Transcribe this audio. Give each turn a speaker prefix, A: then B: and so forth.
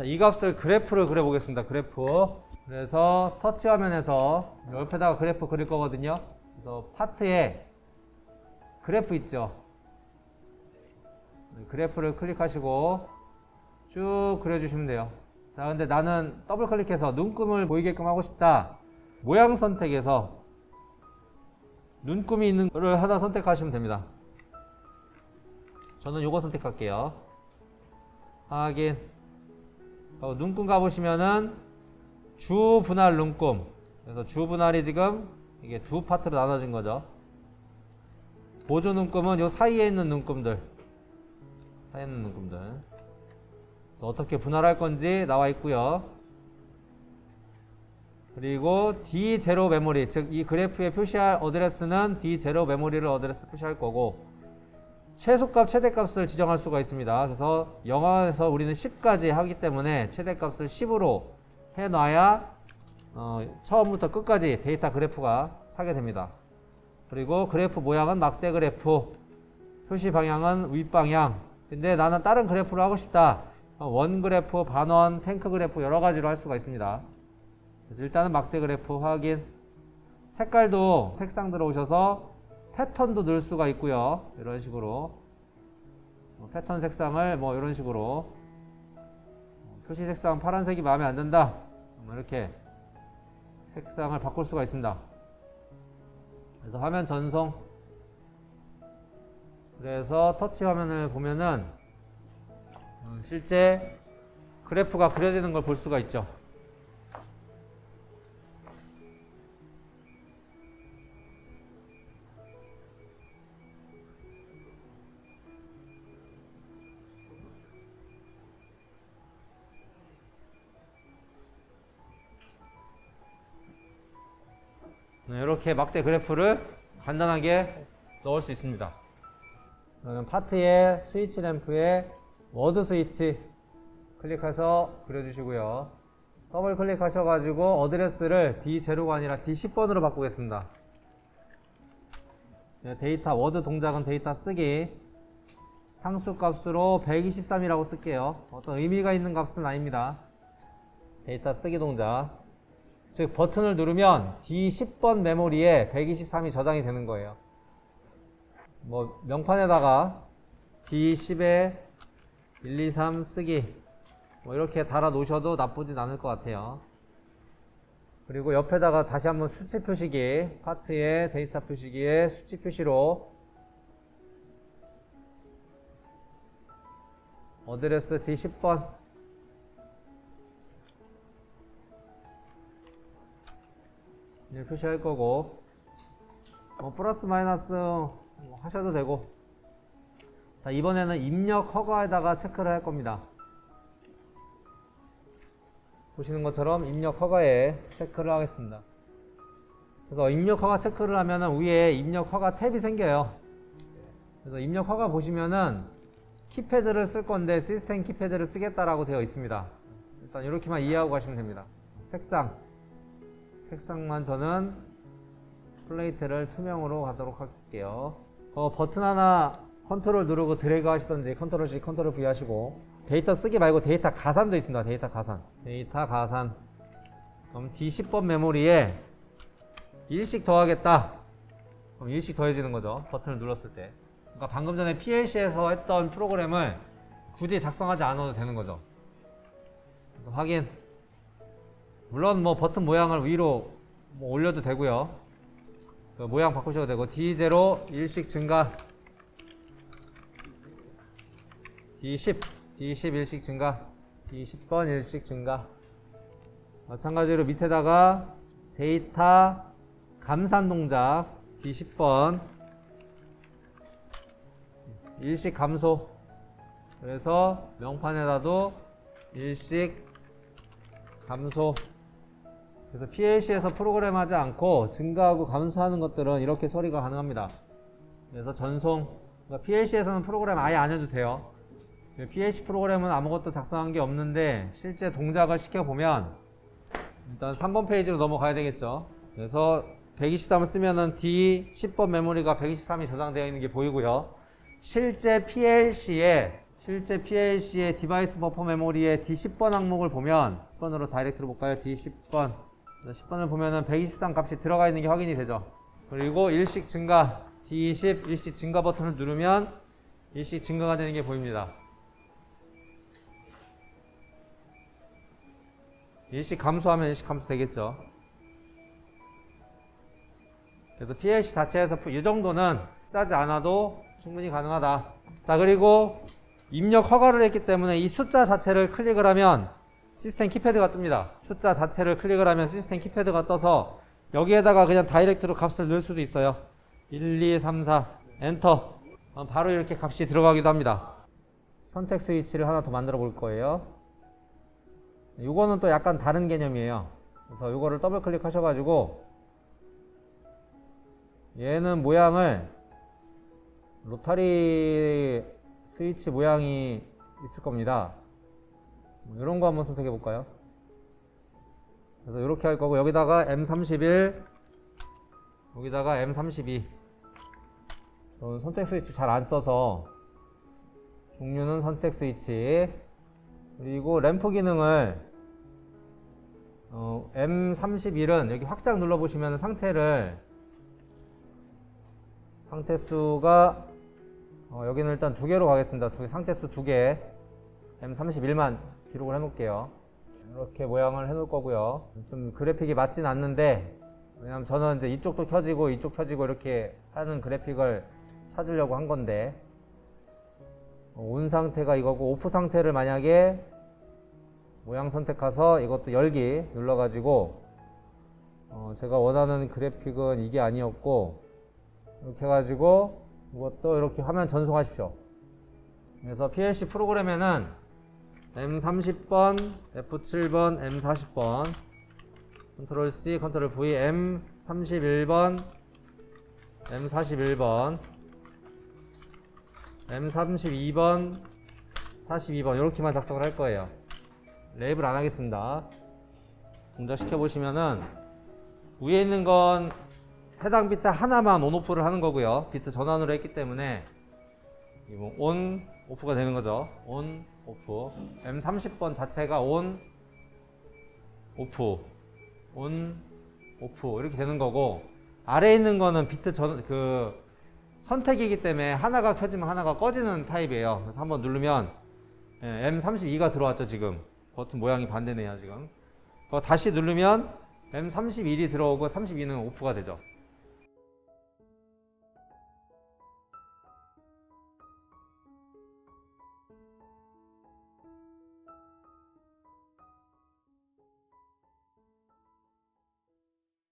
A: 자, 이 값을 그래프를 그려보겠습니다. 그래프. 그래서 터치 화면에서 옆에다가 그래프 그릴 거거든요. 그래서 파트에 그래프 있죠. 네, 그래프를 클릭하시고 쭉 그려주시면 돼요. 자, 근데 나는 더블 클릭해서 눈금을 보이게끔 하고 싶다. 모양 선택에서 눈금이 있는 거를 하나 선택하시면 됩니다. 저는 요거 선택할게요. 확인. 어, 눈금 가보시면은 주 분할 눈금. 그래서 주 분할이 지금 이게 두 파트로 나눠진 거죠. 보조 눈금은 요 사이에 있는 눈금들. 사이에 있는 눈금들. 그래서 어떻게 분할할 건지 나와 있고요. 그리고 D0 메모리, 즉 이 그래프에 표시할 어드레스는 D0 메모리를 어드레스 표시할 거고 최소값, 최대값을 지정할 수가 있습니다. 그래서 영어에서 우리는 10까지 하기 때문에 최대값을 10으로 해놔야 어, 처음부터 끝까지 데이터 그래프가 사게 됩니다. 그리고 그래프 모양은 막대 그래프, 표시 방향은 윗방향. 근데 나는 다른 그래프를 하고 싶다. 어, 원 그래프, 반원, 탱크 그래프 여러 가지로 할 수가 있습니다. 그래서 일단은 막대 그래프 확인. 색깔도 색상 들어오셔서 패턴도 넣을 수가 있고요. 이런 식으로 어, 패턴 색상을 뭐 이런 식으로 어, 표시 색상 파란색이 마음에 안 든다. 뭐 이렇게 색상을 바꿀 수가 있습니다. 그래서 화면 전송. 그래서 터치 화면을 보면은 어, 실제 그래프가 그려지는 걸 볼 수가 있죠. 이렇게 막대 그래프를 간단하게 넣을 수 있습니다. 그러면 파트의 스위치 램프에 워드 스위치 클릭해서 그려주시고요. 더블 클릭하셔가지고 어드레스를 D0가 아니라 D10번으로 바꾸겠습니다. 네, 데이터 워드 동작은 데이터 쓰기 상수 값으로 123이라고 쓸게요. 어떤 의미가 있는 값은 아닙니다. 데이터 쓰기 동작. 즉 버튼을 누르면 D10번 메모리에 123이 저장이 되는 거예요. 뭐 명판에다가 D10에 1, 2, 3 쓰기 뭐 이렇게 달아 놓으셔도 나쁘진 않을 것 같아요. 그리고 옆에다가 다시 한번 수치 표시기 파트의 데이터 표시기에 수치 표시로 어드레스 D10번 네, 표시할 거고. 뭐 플러스 마이너스 뭐 하셔도 되고. 자 이번에는 입력 허가에다가 체크를 할 겁니다. 보시는 것처럼 입력 허가에 체크를 하겠습니다. 그래서 입력 허가 체크를 하면은 위에 입력 허가 탭이 생겨요. 그래서 입력 허가 보시면은 키패드를 쓸 건데 시스템 키패드를 쓰겠다라고 되어 있습니다. 일단 이렇게만 이해하고 가시면 됩니다. 색상 색상만 저는 플레이트를 투명으로 가도록 할게요. 어, 버튼 하나 컨트롤 누르고 드래그 하시던지 컨트롤 C, 컨트롤 V 하시고 데이터 쓰기 말고 데이터 가산도 있습니다. 데이터 가산. 데이터 가산. 그럼 D10번 메모리에 1씩 더하겠다. 그럼 1씩 더해지는 거죠. 버튼을 눌렀을 때. 그러니까 방금 전에 PLC에서 했던 프로그램을 굳이 작성하지 않아도 되는 거죠. 그래서 확인. 물론 뭐 버튼 모양을 위로 뭐 올려도 되고요. 그 모양 바꾸셔도 되고 D0 1씩 증가. D10 D10 1씩 증가. D10번 1씩 증가. 마찬가지로 밑에다가 데이터 감산 동작 D10번 1씩 감소. 그래서 명판에다도 1씩 감소 그래서 PLC에서 프로그램 하지 않고 증가하고 감소하는 것들은 이렇게 처리가 가능합니다. 그래서 전송, 그러니까 PLC에서는 프로그램 아예 안 해도 돼요. PLC 프로그램은 아무것도 작성한 게 없는데 실제 동작을 시켜보면 일단 3번 페이지로 넘어가야 되겠죠. 그래서 123을 쓰면은 D10번 메모리가 123이 저장되어 있는 게 보이고요. 실제 PLC에 실제 PLC의 디바이스 버퍼 메모리의 D10번 항목을 보면 10번으로 다이렉트로 볼까요? D10번 10번을 보면은 123 값이 들어가 있는 게 확인이 되죠. 그리고 일식 증가 D20 일식 증가 버튼을 누르면 일식 증가가 되는 게 보입니다. 일식 감소하면 일식 감소 되겠죠. 그래서 PLC 자체에서 이 정도는 짜지 않아도 충분히 가능하다. 자, 그리고 입력 허가를 했기 때문에 이 숫자 자체를 클릭을 하면 시스템 키패드가 뜹니다. 숫자 자체를 클릭을 하면 시스템 키패드가 떠서 여기에다가 그냥 다이렉트로 값을 넣을 수도 있어요. 1, 2, 3, 4 엔터. 바로 이렇게 값이 들어가기도 합니다. 선택 스위치를 하나 더 만들어 볼 거예요. 요거는 또 약간 다른 개념이에요. 그래서 요거를 더블 클릭하셔가지고 얘는 모양을 로타리 스위치 모양이 있을 겁니다. 이런 거 한번 선택해 볼까요? 그래서 이렇게 할 거고 여기다가 M31 여기다가 M32 저는 선택 스위치 잘 안 써서 종류는 선택 스위치 그리고 램프 기능을 어, M31은 여기 확장 눌러 보시면 상태를 상태 수가 어, 여기는 일단 두 개로 가겠습니다. 두 개, 상태 수 두 개. M31만 기록을 해 놓을게요. 이렇게 모양을 해 놓을 거고요. 좀 그래픽이 맞진 않는데 왜냐면 저는 이제 이쪽도 켜지고 이쪽 켜지고 이렇게 하는 그래픽을 찾으려고 한 건데 어, 온 상태가 이거고 오프 상태를 만약에 모양 선택해서 이것도 열기 눌러가지고 어, 제가 원하는 그래픽은 이게 아니었고 이렇게 해가지고 이것도 이렇게 화면 전송하십시오. 그래서 PLC 프로그램에는 M30번, F7번, M40번, 컨트롤 C, 컨트롤 V, M31번, M41번, M32번, 42번 이렇게만 작성을 할 거예요. 랩을 안 하겠습니다. 동작 시켜 보시면은 위에 있는 건 해당 비트 하나만 온오프를 하는 거고요. 비트 전환으로 했기 때문에 온 오프가 되는 거죠. 온 오프. M30번 자체가 온 오프 온 오프 이렇게 되는 거고 아래에 있는 거는 비트 전 그 선택이기 때문에 하나가 켜지면 하나가 꺼지는 타입이에요. 그래서 한번 누르면 예, M32가 들어왔죠 지금 버튼 모양이 반대네요 지금. 그거 다시 누르면 M31이 들어오고 32는 오프가 되죠.